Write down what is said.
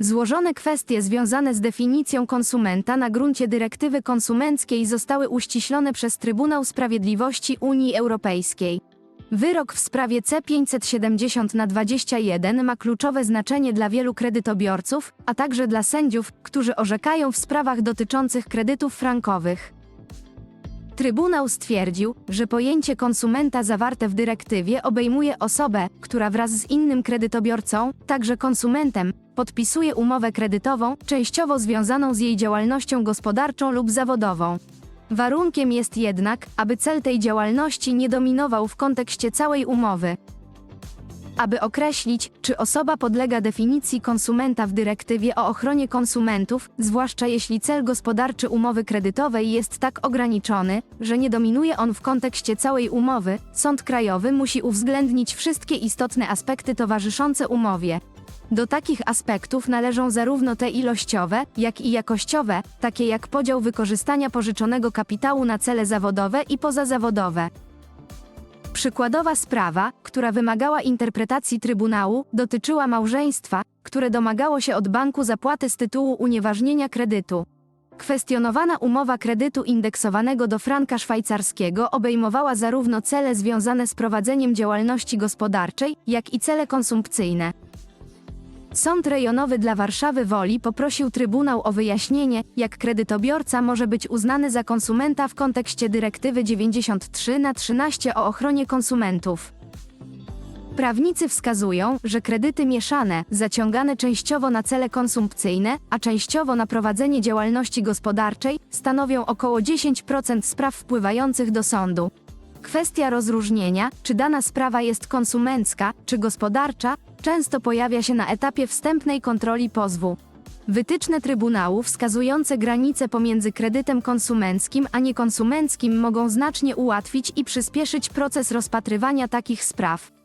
Złożone kwestie związane z definicją konsumenta na gruncie dyrektywy konsumenckiej zostały uściślone przez Trybunał Sprawiedliwości Unii Europejskiej. Wyrok w sprawie C570 na 21 ma kluczowe znaczenie dla wielu kredytobiorców, a także dla sędziów, którzy orzekają w sprawach dotyczących kredytów frankowych. Trybunał stwierdził, że pojęcie konsumenta zawarte w dyrektywie obejmuje osobę, która wraz z innym kredytobiorcą, także konsumentem, podpisuje umowę kredytową, częściowo związaną z jej działalnością gospodarczą lub zawodową. Warunkiem jest jednak, aby cel tej działalności nie dominował w kontekście całej umowy. Aby określić, czy osoba podlega definicji konsumenta w dyrektywie o ochronie konsumentów, zwłaszcza jeśli cel gospodarczy umowy kredytowej jest tak ograniczony, że nie dominuje on w kontekście całej umowy, Sąd Krajowy musi uwzględnić wszystkie istotne aspekty towarzyszące umowie. Do takich aspektów należą zarówno te ilościowe, jak i jakościowe, takie jak podział wykorzystania pożyczonego kapitału na cele zawodowe i pozazawodowe. Przykładowa sprawa, która wymagała interpretacji Trybunału, dotyczyła małżeństwa, które domagało się od banku zapłaty z tytułu unieważnienia kredytu. Kwestionowana umowa kredytu indeksowanego do franka szwajcarskiego obejmowała zarówno cele związane z prowadzeniem działalności gospodarczej, jak i cele konsumpcyjne. Sąd rejonowy dla Warszawy Woli poprosił Trybunał o wyjaśnienie, jak kredytobiorca może być uznany za konsumenta w kontekście dyrektywy 93 na 13 o ochronie konsumentów. Prawnicy wskazują, że kredyty mieszane, zaciągane częściowo na cele konsumpcyjne, a częściowo na prowadzenie działalności gospodarczej, stanowią około 10% spraw wpływających do sądu. Kwestia rozróżnienia, czy dana sprawa jest konsumencka, czy gospodarcza, często pojawia się na etapie wstępnej kontroli pozwu. Wytyczne Trybunału wskazujące granice pomiędzy kredytem konsumenckim a niekonsumenckim mogą znacznie ułatwić i przyspieszyć proces rozpatrywania takich spraw.